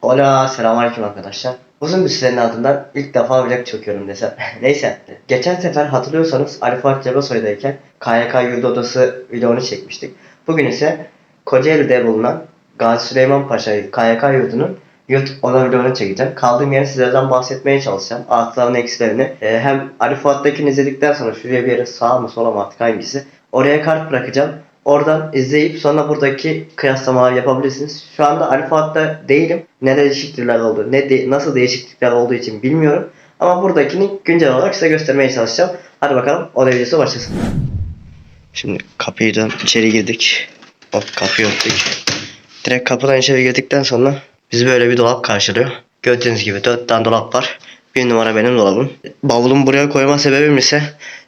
Hola, selamünaleyküm arkadaşlar. Uzun bir sürenin ardından ilk defa vlog çekiyorum desem. Neyse, geçen sefer hatırlıyorsanız Ali Fuat Cebesoy'dayken KYK Yurdu Odası videonu çekmiştik. Bugün ise Kocaeli'de bulunan Gazi Süleyman Paşa KYK Yurdu'nun yurt oda videonu çekeceğim. Kaldığım yeri sizlerden bahsetmeye çalışacağım. Artılarını, eksilerini. Ee, hem Ali Fuat'takini izledikten sonra şuraya bir yere sağ mı sola mı artık hangisi. Oraya kart bırakacağım. Oradan izleyip sonra buradaki kıyaslamalar yapabilirsiniz. Şu anda Fuat'ta değilim. Ne değişiklikler oldu, ne de- nasıl değişiklikler olduğu için bilmiyorum. Ama buradakini güncel olarak size göstermeye çalışacağım. Hadi bakalım o videosu başlasın. Şimdi kapıdan içeri girdik. Hop kapıyı örttük. Direkt kapıdan içeri girdikten sonra bizi böyle bir dolap karşılıyor. Gördüğünüz gibi dört tane dolap var. Bir numara benim dolabım. Bavulumu buraya koyma sebebim ise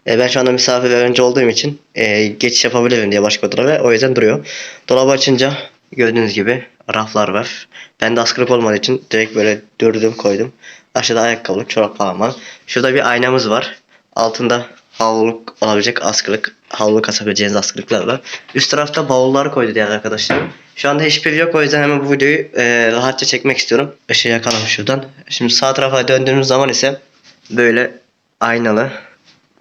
e, ben şu anda misafir öğrenci olduğum için e, geçiş yapabilirim diye başka odada ve o yüzden duruyor. Dolabı açınca gördüğünüz gibi raflar var. Ben de askılık olmadığı için direkt böyle dürdüm koydum. Aşağıda ayakkabılık, çorap falan var. Şurada bir aynamız var. Altında havluluk olabilecek askılık, havluluk asabileceğiniz askılıklar var. Üst tarafta bavullar koydu diğer arkadaşlarım. Şu anda hiçbir yok o yüzden hemen bu videoyu e, rahatça çekmek istiyorum. Işığı yakalım şuradan. Şimdi sağ tarafa döndüğümüz zaman ise böyle aynalı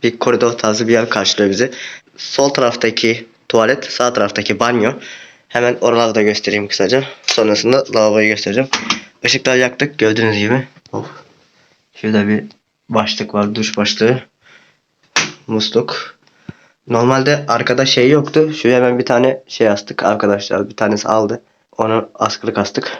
bir koridor tarzı bir yer karşılıyor bizi. Sol taraftaki tuvalet, sağ taraftaki banyo. Hemen oraları da göstereyim kısaca. Sonrasında lavaboyu göstereceğim. Işıklar yaktık gördüğünüz gibi. Of. Şurada bir başlık var, duş başlığı. Musluk. Normalde arkada şey yoktu. Şuraya hemen bir tane şey astık arkadaşlar. Bir tanesi aldı. Onu askılık astık.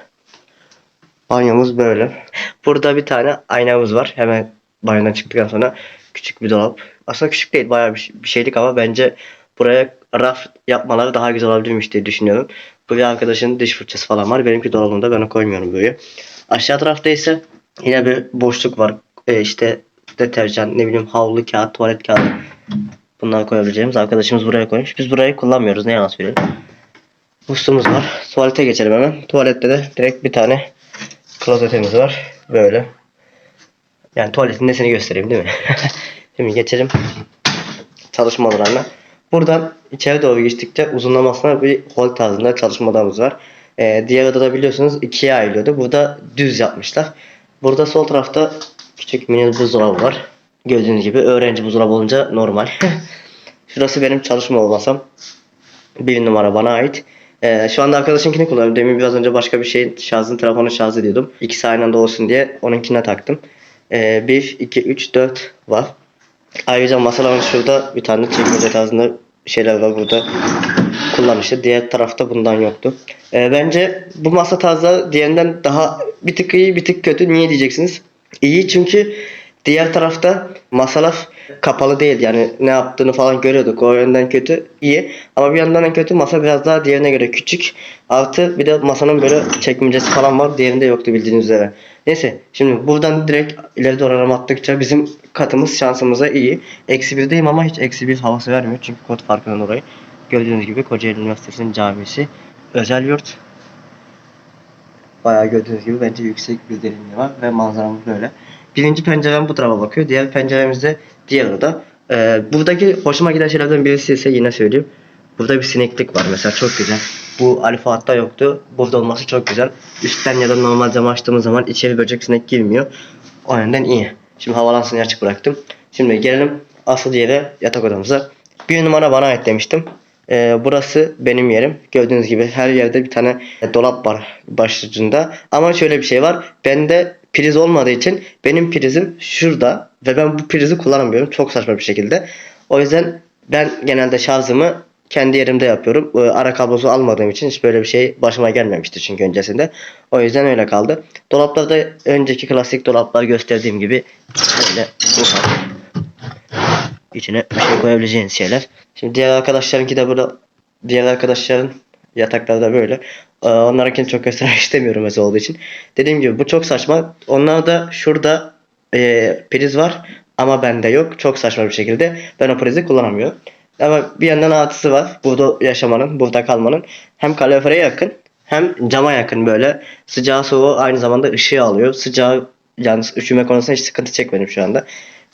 Banyomuz böyle. Burada bir tane aynamız var. Hemen banyodan çıktıktan sonra küçük bir dolap. Aslında küçük değil bayağı bir, şey- şeylik ama bence buraya raf yapmaları daha güzel olabilirmiş diye düşünüyorum. Bu bir arkadaşın diş fırçası falan var. Benimki dolabımda ben koymuyorum böyle. Aşağı tarafta ise yine bir boşluk var. E, işte deterjan, ne bileyim havlu kağıt, tuvalet kağıdı. Bunları koyabileceğimiz arkadaşımız buraya koymuş. Biz burayı kullanmıyoruz. Ne yalan söyleyeyim. Musluğumuz var. Tuvalete geçelim hemen. Tuvalette de direkt bir tane klozetimiz var. Böyle. Yani tuvaletin nesini göstereyim değil mi? Şimdi geçelim çalışma odalarına. Buradan içeri doğru geçtikçe uzunlamasına bir hol tarzında çalışma odamız var. Ee, diğer odada biliyorsunuz ikiye ayrılıyordu. Burada düz yapmışlar. Burada sol tarafta küçük mini buzdolabı var. Gördüğünüz gibi öğrenci buzdolabı olunca normal. Şurası benim çalışma odam. Bir numara bana ait. Ee, şu anda arkadaşınkini kullanıyorum. Demin biraz önce başka bir şeyin şarjını telefonu şarj ediyordum. İkisi aynı anda olsun diye onunkine taktım. Ee, 1, 2, 3, 4 var. Ayrıca masaların şurada bir tane çekmece tarzında şeyler var burada kullanmıştı. Diğer tarafta bundan yoktu. Ee, bence bu masa tarzı diğerinden daha bir tık iyi bir tık kötü. Niye diyeceksiniz? İyi çünkü diğer tarafta masalar kapalı değil. Yani ne yaptığını falan görüyorduk. O yönden kötü iyi. Ama bir yandan en kötü masa biraz daha diğerine göre küçük. Artı bir de masanın böyle çekmecesi falan var. Diğerinde yoktu bildiğiniz üzere. Neyse şimdi buradan direkt ileri doğru arama attıkça bizim katımız şansımıza iyi. Eksi birdeyim ama hiç eksi bir havası vermiyor. Çünkü kod farkından dolayı. Gördüğünüz gibi Kocaeli Üniversitesi'nin camisi. Özel yurt. Bayağı gördüğünüz gibi bence yüksek bir derinliği var ve manzaramız böyle. Birinci pencerem bu tarafa bakıyor. Diğer penceremiz de diğer oda. Ee, buradaki hoşuma giden şeylerden birisi ise yine söyleyeyim. Burada bir sineklik var mesela çok güzel. Bu Ali Fuat'ta yoktu. Burada olması çok güzel. Üstten ya da normal cam açtığımız zaman içeri böcek sinek girmiyor. O yönden iyi. Şimdi havalansın açık bıraktım. Şimdi gelelim asıl yere yatak odamıza. Bir numara bana ait demiştim. Ee, burası benim yerim. Gördüğünüz gibi her yerde bir tane dolap var başucunda. Ama şöyle bir şey var. Bende priz olmadığı için benim prizim şurada ve ben bu prizi kullanamıyorum. Çok saçma bir şekilde. O yüzden ben genelde şarjımı kendi yerimde yapıyorum. Ee, Ara kablosu almadığım için hiç böyle bir şey başıma gelmemişti çünkü öncesinde. O yüzden öyle kaldı. Dolaplarda önceki klasik dolaplar gösterdiğim gibi böyle ufak içine bir şey koyabileceğiniz şeyler. Şimdi diğer arkadaşlarınki de burada diğer arkadaşların yatakları da böyle. Ee, Onlarınkini çok göstermek istemiyorum mesela olduğu için. Dediğim gibi bu çok saçma. Onlar da şurada e, priz var ama bende yok. Çok saçma bir şekilde. Ben o prizi kullanamıyorum. Ama bir yandan artısı var. Burada yaşamanın, burada kalmanın. Hem kalorifere yakın hem cama yakın böyle. Sıcağı soğuğu aynı zamanda ışığı alıyor. Sıcağı yani üşüme konusunda hiç sıkıntı çekmedim şu anda.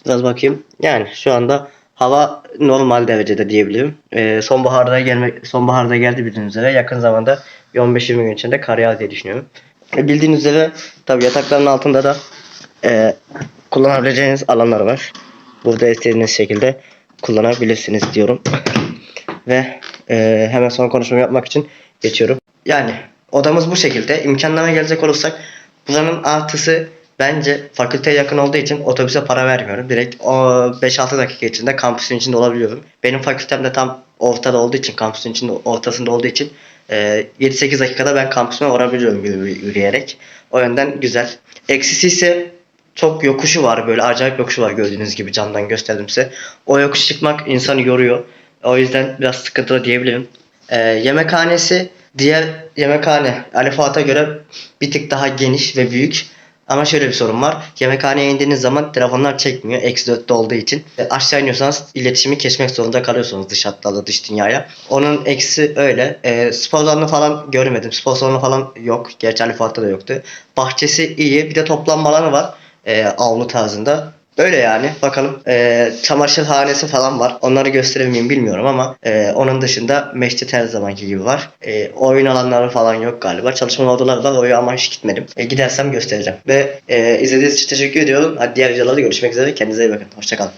Biraz bakayım. Yani şu anda hava normal derecede diyebilirim. Ee, sonbaharda gelmek sonbaharda geldi bildiğiniz üzere yakın zamanda bir 15-20 gün içinde kar yağar diye düşünüyorum. E, Bildiğiniz üzere tabi yatakların altında da e, kullanabileceğiniz alanlar var. Burada istediğiniz şekilde kullanabilirsiniz diyorum. Ve e, hemen son konuşmamı yapmak için geçiyorum. Yani odamız bu şekilde. İmkanlarına gelecek olursak buranın artısı bence fakülteye yakın olduğu için otobüse para vermiyorum. Direkt o 5-6 dakika içinde kampüsün içinde olabiliyorum. Benim fakültem de tam ortada olduğu için, kampüsün içinde ortasında olduğu için e, 7-8 dakikada ben kampüsüme varabiliyorum yürü- yürüyerek. O yönden güzel. Eksisi ise çok yokuşu var böyle acayip yokuşu var gördüğünüz gibi camdan gösterdim size. O yokuş çıkmak insanı yoruyor. O yüzden biraz sıkıntılı diyebilirim. Ee, yemekhanesi diğer yemekhane Ali Fuat'a göre bir tık daha geniş ve büyük. Ama şöyle bir sorun var. Yemekhaneye indiğiniz zaman telefonlar çekmiyor. Eksi dörtte olduğu için. E, aşağı iniyorsanız iletişimi kesmek zorunda kalıyorsunuz dış hatlarla dış dünyaya. Onun eksi öyle. E, spor salonu falan görmedim. Spor salonu falan yok. Gerçi Ali Fuat'ta da yoktu. Bahçesi iyi. Bir de toplanma alanı var. E, avlu tarzında. Öyle yani. Bakalım. E, çamaşırhanesi falan var. Onları gösterir bilmiyorum ama e, onun dışında meştet her zamanki gibi var. E, oyun alanları falan yok galiba. Çalışma odaları var. Oraya ama hiç gitmedim. E, gidersem göstereceğim. Ve e, izlediğiniz için teşekkür ediyorum. Hadi diğer videolarda görüşmek üzere. Kendinize iyi bakın. Hoşçakalın.